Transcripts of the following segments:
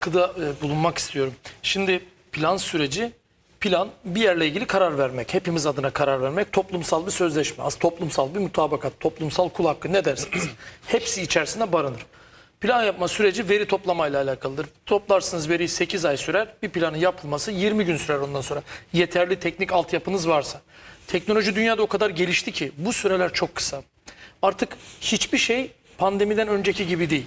katkıda e, bulunmak istiyorum. Şimdi plan süreci, plan bir yerle ilgili karar vermek, hepimiz adına karar vermek, toplumsal bir sözleşme, az toplumsal bir mutabakat, toplumsal kul hakkı ne dersiniz? Hepsi içerisinde barınır. Plan yapma süreci veri toplamayla alakalıdır. Toplarsınız veriyi 8 ay sürer. Bir planın yapılması 20 gün sürer ondan sonra. Yeterli teknik altyapınız varsa. Teknoloji dünyada o kadar gelişti ki bu süreler çok kısa. Artık hiçbir şey pandemiden önceki gibi değil.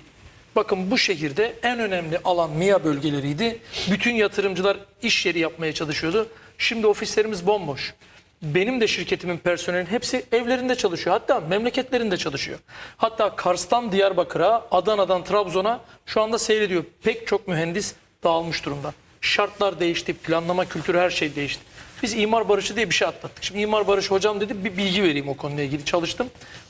Bakın bu şehirde en önemli alan MİA bölgeleriydi. Bütün yatırımcılar iş yeri yapmaya çalışıyordu. Şimdi ofislerimiz bomboş. Benim de şirketimin personelinin hepsi evlerinde çalışıyor. Hatta memleketlerinde çalışıyor. Hatta Kars'tan Diyarbakır'a, Adana'dan Trabzon'a şu anda seyrediyor. Pek çok mühendis dağılmış durumda. Şartlar değişti, planlama kültürü her şey değişti. Biz imar barışı diye bir şey atlattık. Şimdi imar barışı hocam dedi bir bilgi vereyim o konuyla ilgili çalıştım.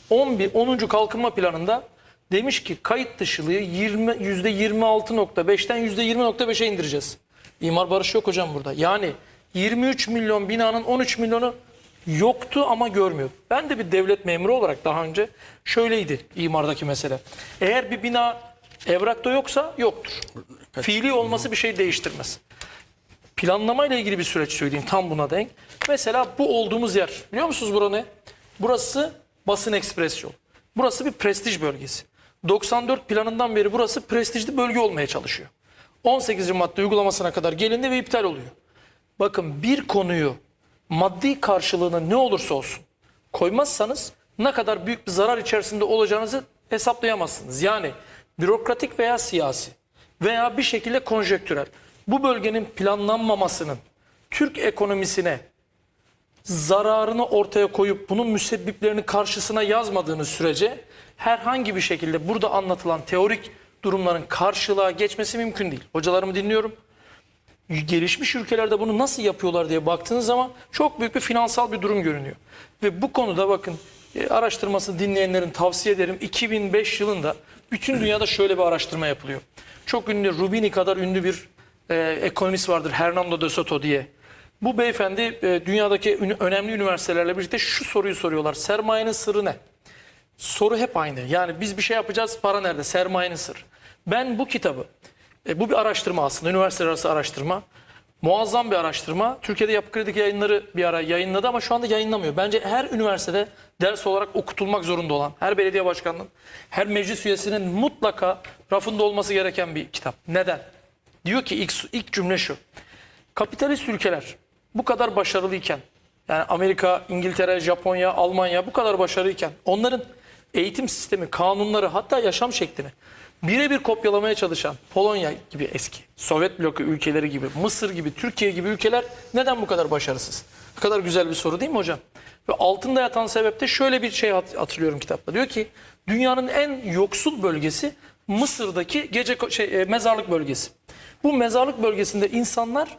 11 10. kalkınma planında demiş ki kayıt dışılığı 20 %26.5'ten %20.5'e indireceğiz. İmar barışı yok hocam burada. Yani 23 milyon binanın 13 milyonu yoktu ama görmüyor. Ben de bir devlet memuru olarak daha önce şöyleydi imardaki mesele. Eğer bir bina evrakta yoksa yoktur. Fiili olması bir şey değiştirmez. Planlama ile ilgili bir süreç söyleyeyim tam buna denk. Mesela bu olduğumuz yer biliyor musunuz bura ne? Burası basın ekspres yol. Burası bir prestij bölgesi. 94 planından beri burası prestijli bölge olmaya çalışıyor. 18. madde uygulamasına kadar gelindi ve iptal oluyor. Bakın bir konuyu maddi karşılığını ne olursa olsun koymazsanız ne kadar büyük bir zarar içerisinde olacağınızı hesaplayamazsınız. Yani bürokratik veya siyasi veya bir şekilde konjektürel bu bölgenin planlanmamasının Türk ekonomisine zararını ortaya koyup bunun müsebbiplerini karşısına yazmadığınız sürece herhangi bir şekilde burada anlatılan teorik durumların karşılığa geçmesi mümkün değil. Hocalarımı dinliyorum. Gelişmiş ülkelerde bunu nasıl yapıyorlar diye baktığınız zaman çok büyük bir finansal bir durum görünüyor. Ve bu konuda bakın e, araştırmasını dinleyenlerin tavsiye ederim 2005 yılında bütün dünyada şöyle bir araştırma yapılıyor. Çok ünlü Rubini kadar ünlü bir e, ekonomist vardır Hernando de Soto diye. Bu beyefendi e, dünyadaki ün- önemli üniversitelerle birlikte şu soruyu soruyorlar. Sermayenin sırrı ne? Soru hep aynı. Yani biz bir şey yapacağız, para nerede? Sermayenin sırrı. Ben bu kitabı, e, bu bir araştırma aslında, üniversiteler arası araştırma. Muazzam bir araştırma. Türkiye'de Yapı Kredi yayınları bir ara yayınladı ama şu anda yayınlamıyor. Bence her üniversitede ders olarak okutulmak zorunda olan, her belediye başkanının, her meclis üyesinin mutlaka rafında olması gereken bir kitap. Neden? Diyor ki ilk, ilk cümle şu. Kapitalist ülkeler bu kadar başarılıyken yani Amerika, İngiltere, Japonya, Almanya bu kadar başarılıyken onların eğitim sistemi, kanunları hatta yaşam şeklini birebir kopyalamaya çalışan Polonya gibi eski, Sovyet bloku ülkeleri gibi, Mısır gibi, Türkiye gibi ülkeler neden bu kadar başarısız? Ne kadar güzel bir soru değil mi hocam? Ve altında yatan sebep de şöyle bir şey hat- hatırlıyorum kitapta. Diyor ki dünyanın en yoksul bölgesi Mısır'daki gece şey, e, mezarlık bölgesi. Bu mezarlık bölgesinde insanlar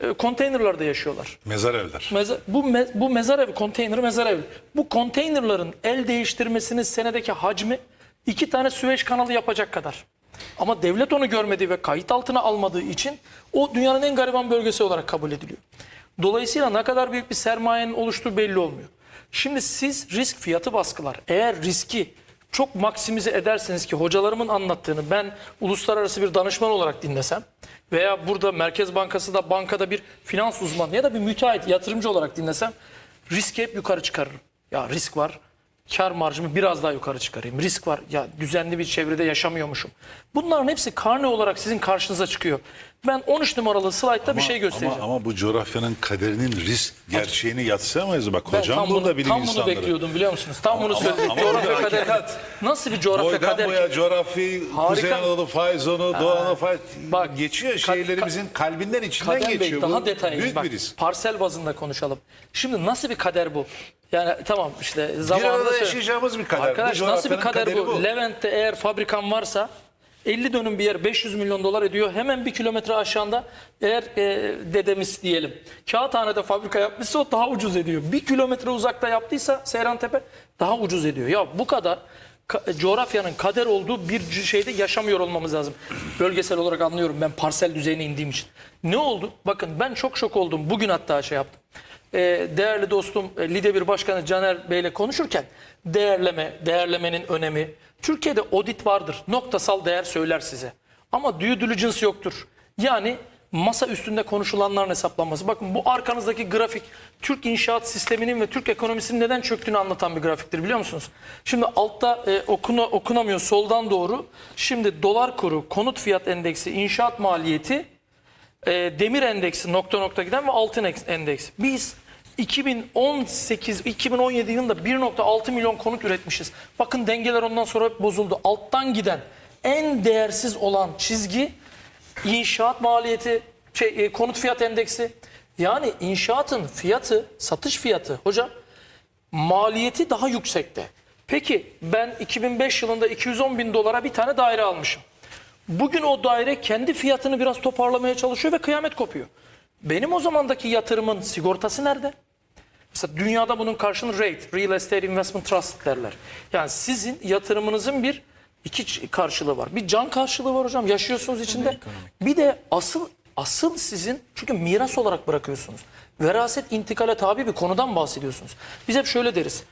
e, konteynerlarda yaşıyorlar. Mezar evler. Meza- bu me- bu mezar evi, konteyner mezar evi. Bu konteynerların el değiştirmesinin senedeki hacmi iki tane Süveyş kanalı yapacak kadar. Ama devlet onu görmediği ve kayıt altına almadığı için o dünyanın en gariban bölgesi olarak kabul ediliyor. Dolayısıyla ne kadar büyük bir sermayenin oluştuğu belli olmuyor. Şimdi siz risk fiyatı baskılar. Eğer riski çok maksimize ederseniz ki hocalarımın anlattığını ben uluslararası bir danışman olarak dinlesem veya burada Merkez Bankası da bankada bir finans uzmanı ya da bir müteahhit yatırımcı olarak dinlesem riski hep yukarı çıkarırım. Ya risk var. Kar marjımı biraz daha yukarı çıkarayım. Risk var. Ya düzenli bir çevrede yaşamıyormuşum. Bunların hepsi karne olarak sizin karşınıza çıkıyor. Ben 13 numaralı slaytta bir şey göstereceğim. Ama, ama bu coğrafyanın kaderinin risk gerçeğini yatsıyamayız. Bak Ben hocam tam burada bunu, bilim tam bunu bekliyordum biliyor musunuz? Tam bunu söyledik. ama coğrafya burada kader. hakikat. Nasıl bir coğrafya Boydan kader? boya ki? coğrafi, Harika. Kuzey Anadolu faiz zonu, Doğu Anadolu faiz. Bak, geçiyor ka- şehirlerimizin kalbinden içinden Kader Bey geçiyor. daha detaylı. Büyük Bak, bir risk. parsel bazında konuşalım. Şimdi nasıl bir kader bu? Yani tamam işte Bir zamanında arada söyle- yaşayacağımız bir kader. Arkadaş bu nasıl bir kader bu? kaderi Levent'te eğer fabrikan varsa 50 dönüm bir yer 500 milyon dolar ediyor. Hemen bir kilometre aşağında eğer e, dedemiz diyelim Kağıthane'de fabrika yapmışsa o daha ucuz ediyor. Bir kilometre uzakta yaptıysa Seyrantepe daha ucuz ediyor. Ya bu kadar ka- coğrafyanın kader olduğu bir şeyde yaşamıyor olmamız lazım. Bölgesel olarak anlıyorum ben parsel düzeyine indiğim için. Ne oldu? Bakın ben çok şok oldum. Bugün hatta şey yaptım. Ee, değerli dostum e, Lide bir Başkanı Caner Bey'le konuşurken değerleme, değerlemenin önemi. Türkiye'de audit vardır. Noktasal değer söyler size. Ama due diligence yoktur. Yani masa üstünde konuşulanların hesaplanması. Bakın bu arkanızdaki grafik Türk inşaat sisteminin ve Türk ekonomisinin neden çöktüğünü anlatan bir grafiktir biliyor musunuz? Şimdi altta e, okuna, okunamıyor soldan doğru. Şimdi dolar kuru, konut fiyat endeksi, inşaat maliyeti, e, demir endeksi nokta nokta giden ve altın eks- endeksi. Biz 2018-2017 yılında 1.6 milyon konut üretmişiz. Bakın dengeler ondan sonra hep bozuldu. Alttan giden en değersiz olan çizgi inşaat maliyeti, şey, e, konut fiyat endeksi. Yani inşaatın fiyatı, satış fiyatı hocam maliyeti daha yüksekte. Peki ben 2005 yılında 210 bin dolara bir tane daire almışım. Bugün o daire kendi fiyatını biraz toparlamaya çalışıyor ve kıyamet kopuyor. Benim o zamandaki yatırımın sigortası nerede? Mesela dünyada bunun karşılığını rate, Real Estate Investment Trust derler. Yani sizin yatırımınızın bir iki karşılığı var. Bir can karşılığı var hocam. Yaşıyorsunuz içinde. Bir de asıl asıl sizin çünkü miras olarak bırakıyorsunuz. Veraset intikale tabi bir konudan bahsediyorsunuz. Biz hep şöyle deriz.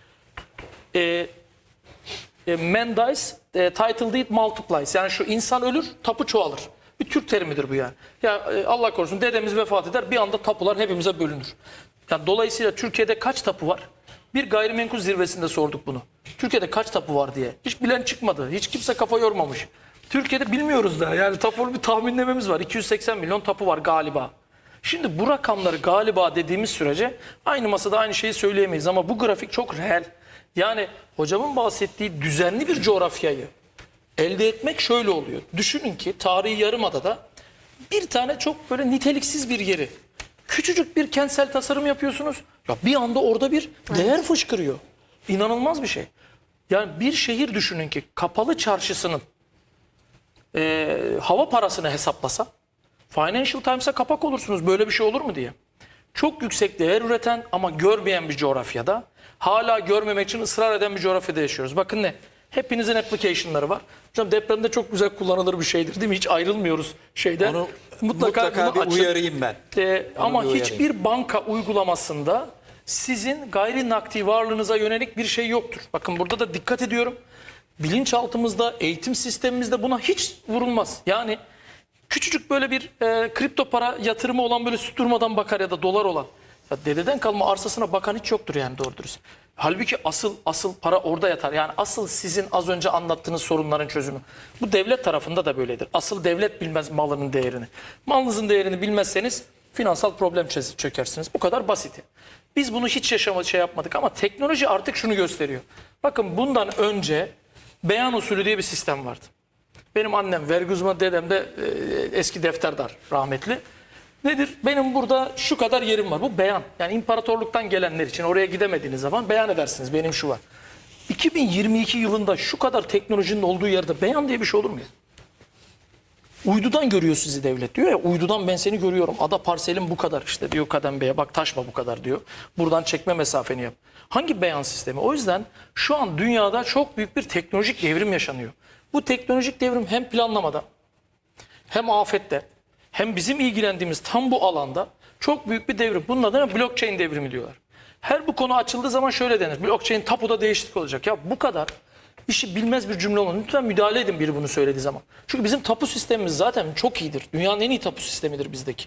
Ee, e, man dies, e, title deed multiplies. Yani şu insan ölür, tapu çoğalır. Bir Türk terimidir bu yani. Ya e, Allah korusun dedemiz vefat eder, bir anda tapular hepimize bölünür. Yani dolayısıyla Türkiye'de kaç tapu var? Bir gayrimenkul zirvesinde sorduk bunu. Türkiye'de kaç tapu var diye. Hiç bilen çıkmadı. Hiç kimse kafa yormamış. Türkiye'de bilmiyoruz da. Yani tapulu bir tahminlememiz var. 280 milyon tapu var galiba. Şimdi bu rakamları galiba dediğimiz sürece aynı masada aynı şeyi söyleyemeyiz ama bu grafik çok reel. Yani hocamın bahsettiği düzenli bir coğrafyayı elde etmek şöyle oluyor. Düşünün ki tarihi yarımadada bir tane çok böyle niteliksiz bir yeri küçücük bir kentsel tasarım yapıyorsunuz. Ya bir anda orada bir değer fışkırıyor. İnanılmaz bir şey. Yani bir şehir düşünün ki kapalı çarşısının e, hava parasını hesaplasa Financial Times'a kapak olursunuz böyle bir şey olur mu diye. Çok yüksek değer üreten ama görmeyen bir coğrafyada hala görmemek için ısrar eden bir coğrafyada yaşıyoruz. Bakın ne? Hepinizin application'ları var. Hocam depremde çok güzel kullanılır bir şeydir değil mi? Hiç ayrılmıyoruz şeyden. Onu mutlaka, bir açın. uyarayım ben. Ee, ama bir uyarayım. hiçbir banka uygulamasında sizin gayri nakdi varlığınıza yönelik bir şey yoktur. Bakın burada da dikkat ediyorum. Bilinçaltımızda, eğitim sistemimizde buna hiç vurulmaz. Yani küçücük böyle bir e, kripto para yatırımı olan böyle süt durmadan bakar ya da dolar olan. Ya dededen kalma arsasına bakan hiç yoktur yani doğru dürüst. Halbuki asıl asıl para orada yatar. Yani asıl sizin az önce anlattığınız sorunların çözümü. Bu devlet tarafında da böyledir. Asıl devlet bilmez malının değerini. Malınızın değerini bilmezseniz finansal problem çö- çökersiniz. Bu kadar basit. Biz bunu hiç yaşama şey yapmadık ama teknoloji artık şunu gösteriyor. Bakın bundan önce beyan usulü diye bir sistem vardı. Benim annem vergi uzmanı dedem de e, eski defterdar rahmetli. Nedir? Benim burada şu kadar yerim var. Bu beyan. Yani imparatorluktan gelenler için oraya gidemediğiniz zaman beyan edersiniz. Benim şu var. 2022 yılında şu kadar teknolojinin olduğu yerde beyan diye bir şey olur mu? Uydudan görüyor sizi devlet diyor ya uydudan ben seni görüyorum. Ada parselim bu kadar işte diyor Kadem Bey'e bak taşma bu kadar diyor. Buradan çekme mesafeni yap. Hangi beyan sistemi? O yüzden şu an dünyada çok büyük bir teknolojik devrim yaşanıyor. Bu teknolojik devrim hem planlamada hem afette hem bizim ilgilendiğimiz tam bu alanda çok büyük bir devrim. Bunun adına blockchain devrimi diyorlar. Her bu konu açıldığı zaman şöyle denir. Blockchain tapuda değişiklik olacak. Ya bu kadar işi bilmez bir cümle olan. Lütfen müdahale edin biri bunu söylediği zaman. Çünkü bizim tapu sistemimiz zaten çok iyidir. Dünyanın en iyi tapu sistemidir bizdeki.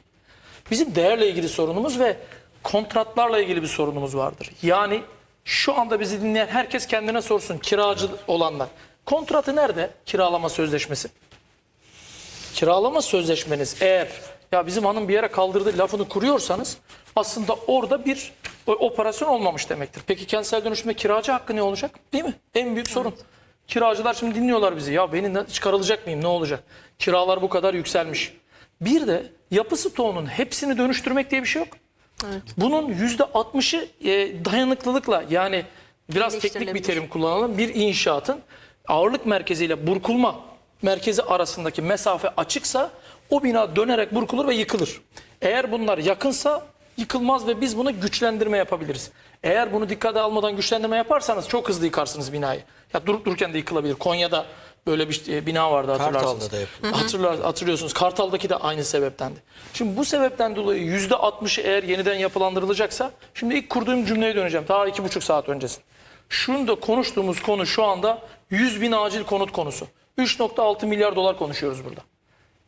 Bizim değerle ilgili sorunumuz ve kontratlarla ilgili bir sorunumuz vardır. Yani şu anda bizi dinleyen herkes kendine sorsun kiracı olanlar. Kontratı nerede? Kiralama sözleşmesi. Kiralama sözleşmeniz eğer ya bizim hanım bir yere kaldırdı lafını kuruyorsanız aslında orada bir o- operasyon olmamış demektir. Peki kentsel dönüşümde kiracı hakkı ne olacak? Değil mi? En büyük sorun. Kiracılar şimdi dinliyorlar bizi. Ya beni çıkarılacak mıyım? Ne olacak? Kiralar bu kadar yükselmiş. Bir de yapı stoğunun hepsini dönüştürmek diye bir şey yok. Bunun yüzde altmışı e, dayanıklılıkla yani biraz teknik bir terim kullanalım. Bir inşaatın ağırlık merkeziyle burkulma merkezi arasındaki mesafe açıksa o bina dönerek burkulur ve yıkılır. Eğer bunlar yakınsa yıkılmaz ve biz buna güçlendirme yapabiliriz. Eğer bunu dikkate almadan güçlendirme yaparsanız çok hızlı yıkarsınız binayı. Ya durup dururken de yıkılabilir. Konya'da böyle bir e, bina vardı hatırlarsınız. Kartal'da da yapıldı. Hatırlar, hatırlıyorsunuz. Kartal'daki de aynı sebeptendi. Şimdi bu sebepten dolayı yüzde 60'ı eğer yeniden yapılandırılacaksa şimdi ilk kurduğum cümleye döneceğim. Daha iki buçuk saat öncesinde. Şunu da konuştuğumuz konu şu anda 100 bin acil konut konusu. 3.6 milyar dolar konuşuyoruz burada.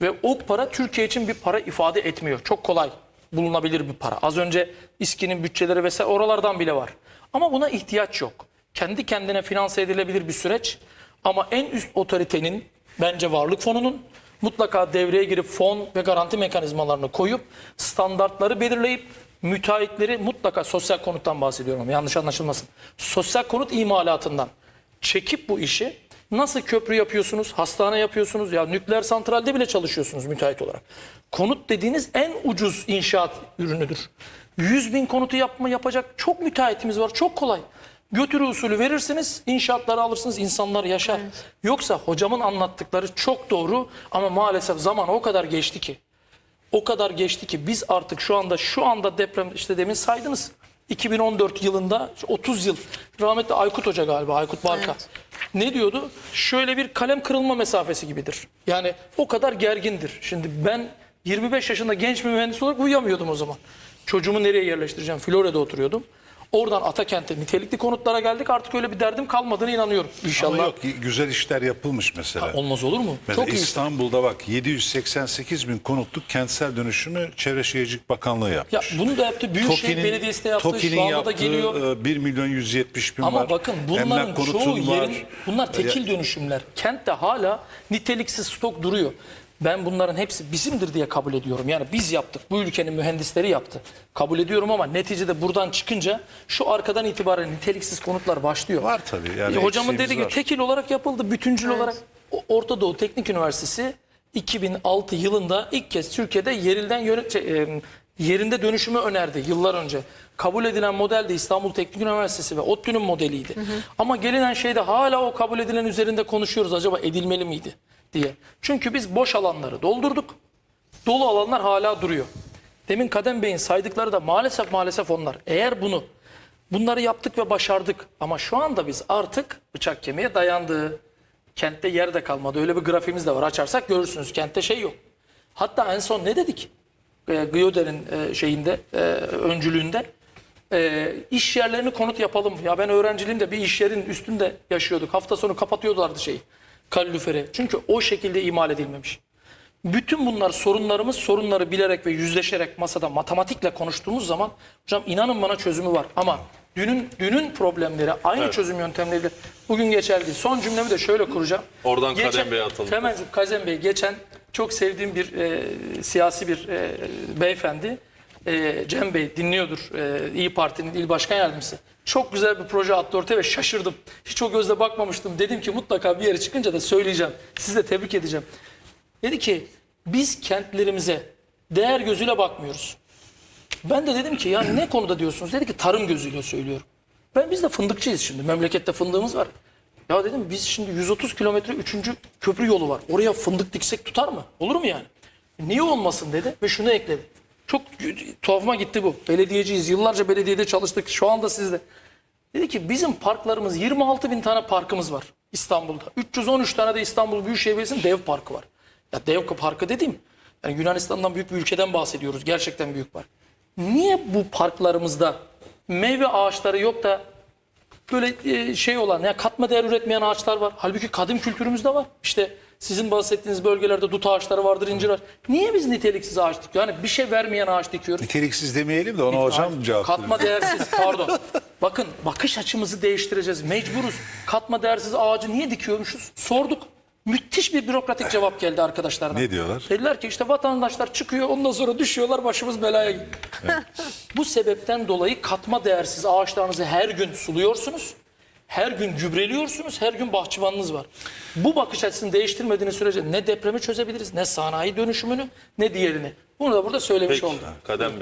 Ve o para Türkiye için bir para ifade etmiyor. Çok kolay bulunabilir bir para. Az önce İSKİ'nin bütçeleri vesaire oralardan bile var. Ama buna ihtiyaç yok. Kendi kendine finanse edilebilir bir süreç. Ama en üst otoritenin bence varlık fonunun mutlaka devreye girip fon ve garanti mekanizmalarını koyup standartları belirleyip müteahhitleri mutlaka sosyal konuttan bahsediyorum yanlış anlaşılmasın. Sosyal konut imalatından çekip bu işi nasıl köprü yapıyorsunuz, hastane yapıyorsunuz ya nükleer santralde bile çalışıyorsunuz müteahhit olarak. Konut dediğiniz en ucuz inşaat ürünüdür. 100 bin konutu yapma yapacak çok müteahhitimiz var çok kolay. Götürü usulü verirsiniz, inşaatları alırsınız, insanlar yaşar. Yoksa hocamın anlattıkları çok doğru ama maalesef zaman o kadar geçti ki. O kadar geçti ki biz artık şu anda şu anda deprem işte demin saydınız. 2014 yılında 30 yıl rahmetli Aykut Hoca galiba Aykut Barka. Ne diyordu? Şöyle bir kalem kırılma mesafesi gibidir. Yani o kadar gergindir. Şimdi ben 25 yaşında genç bir mühendis olarak uyuyamıyordum o zaman. Çocuğumu nereye yerleştireceğim? Florya'da oturuyordum. Oradan Atakent'e nitelikli konutlara geldik. Artık öyle bir derdim kalmadığına inanıyorum. İnşallah. Ama yok güzel işler yapılmış mesela. Olmaz olur mu? Mesela Çok. İstanbul'da bak 788 bin konutluk kentsel dönüşümü Çevre Şehircilik Bakanlığı Ya yapmış. bunu da yaptı. Büyükşehir Belediyesi de yaptı. TOKİ'nin yaptığı geliyor. e, 1 milyon 170 bin Ama var. bakın bunların çoğu var. yerin bunlar tekil dönüşümler. Kentte hala niteliksiz stok duruyor. Ben bunların hepsi bizimdir diye kabul ediyorum. Yani biz yaptık. Bu ülkenin mühendisleri yaptı. Kabul ediyorum ama neticede buradan çıkınca şu arkadan itibaren niteliksiz konutlar başlıyor. Var tabii, yani E, hocamın dediği gibi tekil olarak yapıldı. Bütüncül olarak O- Orta Doğu Teknik Üniversitesi 2006 yılında ilk kez Türkiye'de yerilden şey, e, yerinde dönüşümü önerdi yıllar önce. Kabul edilen model de İstanbul Teknik Üniversitesi ve ODTÜ'nün modeliydi. Ama gelinen şeyde hala o kabul edilen üzerinde konuşuyoruz acaba edilmeli miydi diye. Çünkü biz boş alanları doldurduk. Dolu alanlar hala duruyor. Demin Kadem Bey'in saydıkları da maalesef maalesef onlar. Eğer bunu bunları yaptık ve başardık ama şu anda biz artık bıçak kemiğe dayandı. Kentte yer de kalmadı. Öyle bir grafiğimiz de var. Açarsak görürsünüz. Kentte şey yok. Hatta en son ne dedik? E, Gyoder'in e, şeyinde, e, öncülüğünde e, iş yerlerini konut yapalım. Ya ben öğrenciliğimde bir iş yerin üstünde yaşıyorduk. Hafta sonu kapatıyorlardı şeyi. Kaloriferi. Çünkü o şekilde imal edilmemiş. Bütün bunlar sorunlarımız sorunları bilerek ve yüzleşerek masada matematikle konuştuğumuz zaman hocam inanın bana çözümü var. Ama dünün dünün problemleri aynı çözüm yöntemleriyle bugün geçerli değil. Son cümlemi de şöyle kuracağım. Oradan Kadem Bey'e atalım. Hemen Kadem Bey geçen çok sevdiğim bir e, siyasi bir e, beyefendi e, Cem Bey dinliyordur. E, İyi Parti'nin il başkan yardımcısı. Çok güzel bir proje attı ortaya ve şaşırdım. Hiç o gözle bakmamıştım. Dedim ki mutlaka bir yere çıkınca da söyleyeceğim. Sizi de tebrik edeceğim. Dedi ki biz kentlerimize değer gözüyle bakmıyoruz. Ben de dedim ki ya ne konuda diyorsunuz? Dedi ki tarım gözüyle söylüyorum. Ben biz de fındıkçıyız şimdi. Memlekette fındığımız var. Ya dedim biz şimdi 130 kilometre 3. köprü yolu var. Oraya fındık diksek tutar mı? Olur mu yani? Niye olmasın dedi ve şunu ekledi. Çok tuhafıma gitti bu. Belediyeciyiz. Yıllarca belediyede çalıştık. Şu anda sizde. Dedi ki bizim parklarımız 26 bin tane parkımız var İstanbul'da. 313 tane de İstanbul Büyükşehir Belediyesi'nin dev parkı var. Ya dev parkı dediğim yani Yunanistan'dan büyük bir ülkeden bahsediyoruz. Gerçekten büyük park. Niye bu parklarımızda meyve ağaçları yok da böyle e, şey olan ya katma değer üretmeyen ağaçlar var. Halbuki kadim kültürümüzde var. İşte sizin bahsettiğiniz bölgelerde dut ağaçları vardır, incir ağaç. Niye biz niteliksiz ağaç dikiyoruz? Yani bir şey vermeyen ağaç dikiyoruz. Niteliksiz demeyelim de ona hocam cevap Katma değersiz pardon. Bakın bakış açımızı değiştireceğiz. Mecburuz. Katma değersiz ağacı niye dikiyormuşuz? Sorduk. Müthiş bir bürokratik cevap geldi arkadaşlardan. Ne diyorlar? Dediler ki işte vatandaşlar çıkıyor ondan sonra düşüyorlar başımız belaya gidiyor. Bu sebepten dolayı katma değersiz ağaçlarınızı her gün suluyorsunuz. Her gün gübreliyorsunuz, her gün bahçıvanınız var. Bu bakış açısını değiştirmediğiniz sürece ne depremi çözebiliriz, ne sanayi dönüşümünü, ne diğerini. Bunu da burada söylemiş Peki oldum. Kadem Bey.